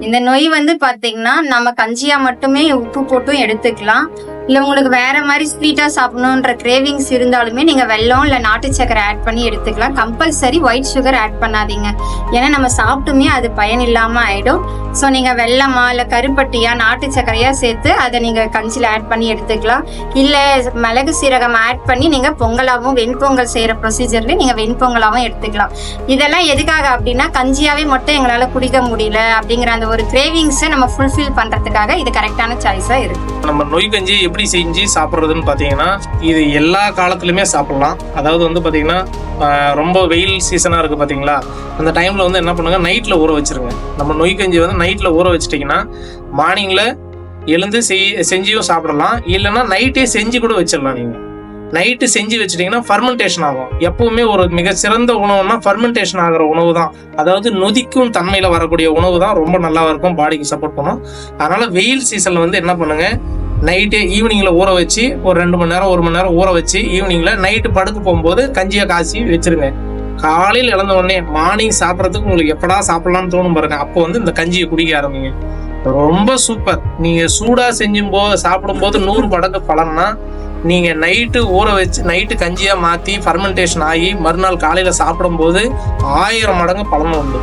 இந்த நொய் வந்து பாத்தீங்கன்னா நம்ம கஞ்சியா மட்டுமே உப்பு போட்டும் எடுத்துக்கலாம். இல்லை உங்களுக்கு வேற மாதிரி ஸ்வீட்டாக சாப்பிடணுன்ற கிரேவிங்ஸ் இருந்தாலுமே நீங்கள் வெல்லம் இல்லை நாட்டு சக்கரை ஆட் பண்ணி எடுத்துக்கலாம். கம்பல்சரி ஒயிட் சுகர் ஆட் பண்ணாதீங்க. ஏன்னா நம்ம சாப்பிட்டுமே அது பயன் இல்லாமல் ஆயிடும். ஸோ நீங்கள் வெள்ளமா இல்லை கருப்பட்டியா நாட்டு சக்கரையா சேர்த்து அதை நீங்கள் கஞ்சியில் ஆட் பண்ணி எடுத்துக்கலாம். இல்லை மிளகு சீரகம் ஆட் பண்ணி நீங்கள் பொங்கலாகவும் வெண்பொங்கல் செய்கிற ப்ரொசீஜர்ல நீங்கள் வெண்பொங்கலாகவும் எடுத்துக்கலாம். இதெல்லாம் எதுக்காக அப்படின்னா கஞ்சியாகவே மட்டும் எங்களால் குடிக்க முடியல அப்படிங்கிற அந்த ஒரு கிரேவிங்ஸை நம்ம ஃபுல்ஃபில் பண்ணுறதுக்காக இது கரெக்டான சாய்ஸாக இருக்குது நம்ம நொய் கஞ்சி எப்படி செஞ்சு சாப்பிட்றதுன்னு பார்த்தீங்கன்னா இது எல்லா காலத்துலையுமே சாப்பிட்லாம். அதாவது வந்து பார்த்தீங்கன்னா ரொம்ப வெயில் சீசனாக இருக்குது பார்த்தீங்களா? அந்த டைமில் வந்து என்ன பண்ணுங்க நைட்டில் ஊற வச்சுருங்க. நம்ம நொய் கஞ்சி வந்து நைட்டில் ஊற வச்சிட்டிங்கன்னா மார்னிங்கில் எழுந்து செய் செஞ்சியும் சாப்பிடலாம். இல்லைன்னா நைட்டே செஞ்சு கூட வச்சிடலாம் நீங்கள் நைட்டு செஞ்சு வச்சிட்டிங்கன்னா ஃபர்மெண்டேஷன் ஆகும். எப்பவுமே ஒரு மிக சிறந்த உணவுனா ஃபர்மெண்டேஷன் ஆகிற உணவு தான். அதாவது நொதிக்கும் தன்மையில் வரக்கூடிய உணவு தான். ரொம்ப நல்லா இருக்கும் பாடிக்கு சப்போர்ட் பண்ணும். அதனால் வெயில் சீசனில் வந்து என்ன பண்ணுங்கள் நைட்டு ஈவினிங்கில் ஊற வச்சு ஒரு ரெண்டு மணி நேரம் ஒரு மணி நேரம் ஊற வச்சு ஈவினிங்கில் நைட்டு படுக்க போகும்போது கஞ்சியை காசி வச்சிருங்க. காலையில் இழந்த உடனே மார்னிங் சாப்பிட்றதுக்கு உங்களுக்கு எப்படா சாப்பிட்லாம்னு தோணும் பாருங்க. அப்போ வந்து இந்த கஞ்சியை குடிக்க ஆரம்பிங்க. ரொம்ப சூப்பர் நீங்கள் சூடாக செஞ்சும் போது சாப்பிடும்போது நூறு மடங்கு பலன்னா நீங்கள் நைட்டு ஊற வச்சு நைட்டு கஞ்சியாக மாற்றி ஃபர்மெண்டேஷன் ஆகி மறுநாள் காலையில் சாப்பிடும்போது ஆயிரம் மடங்கு பலன் உண்டு.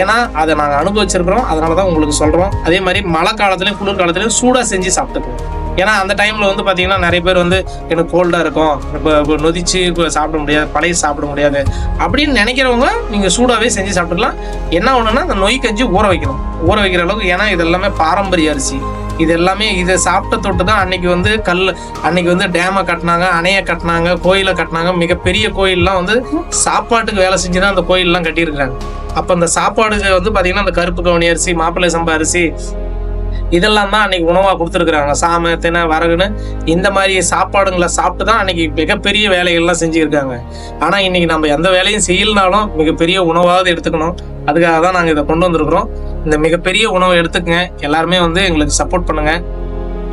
ஏன்னா அதை நாங்கள் அனுபவிச்சிருக்கிறோம். அதனால தான் உங்களுக்கு சொல்கிறோம் அதே மாதிரி மழை காலத்துலையும் குளிர் காலத்துலையும் சூடாக செஞ்சு சாப்பிட்டுக்குவோம் ஏன்னா அந்த டைமில் வந்து பார்த்தீங்கன்னா நிறைய பேர் வந்து எனக்கு கோல்டாக இருக்கும். இப்போ இப்போ நொதிச்சு இப்போ சாப்பிட முடியாது பழைய சாப்பிட முடியாது. அப்படின்னு நினைக்கிறவங்க நீங்கள் சூடாகவே செஞ்சு சாப்பிட்டுக்கலாம். என்ன ஒன்றுன்னா அந்த நொய் கஞ்சி ஊற வைக்கணும். ஊற வைக்கிற அளவுக்கு ஏன்னா இது எல்லாமே பாரம்பரிய அரிசி. இது எல்லாமே இதை சாப்பிட்ட தொட்டு தான் அன்னைக்கு வந்து கல் அன்னைக்கு வந்து டேமை கட்டினாங்க அணையை கட்டினாங்க கோயிலை கட்டினாங்க. மிகப்பெரிய கோயில்லாம் வந்து சாப்பாட்டுக்கு வேலை செஞ்சு தான் அந்த கோயிலெலாம் கட்டியிருக்கிறாங்க. அப்போ அந்த சாப்பாடுக்கு வந்து பார்த்தீங்கன்னா அந்த கருப்பு கவுனி அரிசி மாப்பிள்ளை சம்பா அரிசி இதெல்லாம் தான் அன்னைக்கு உணவாக கொடுத்துருக்குறாங்க. சாமை தினை வரகுன்னு இந்த மாதிரி சாப்பாடுங்களை சாப்பிட்டு தான் அன்னைக்கு மிகப்பெரிய வேலைகள்லாம் செஞ்சுருக்காங்க. ஆனால் இன்னைக்கு நம்ம எந்த வேலையும் செய்யலனாலும் மிகப்பெரிய உணவாவது எடுத்துக்கணும். அதுக்காக தான் நாங்கள் இதை கொண்டு வந்திருக்கிறோம். இந்த மிகப்பெரிய உணவை எடுத்துக்கங்க. எல்லாருமே வந்து எங்களுக்கு சப்போர்ட் பண்ணுங்க.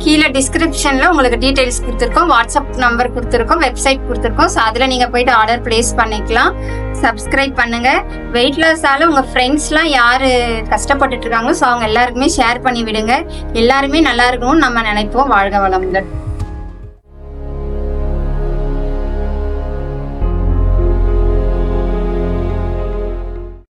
கீழே டிஸ்கிரிப்ஷன்ல உங்களுக்கு டீடைல்ஸ் கொடுத்துருக்கோம். வாட்ஸ்அப் நம்பர் கொடுத்துருக்கோம். வெப்சைட் கொடுத்துருக்கோம். ஸோ அதில் நீங்கள் போயிட்டு ஆர்டர் ப்ளேஸ் பண்ணிக்கலாம். சப்ஸ்கிரைப் பண்ணுங்க. வெயிட் லாஸால உங்க ஃப்ரெண்ட்ஸ்லாம் யார் கஷ்டப்பட்டுட்டு இருக்காங்களோ ஸோ அவங்க எல்லாருக்குமே ஷேர் பண்ணி விடுங்க. எல்லாருமே நல்லா இருக்கணும்னு நம்ம நினைப்போம். வாழ்க வளமுடன்.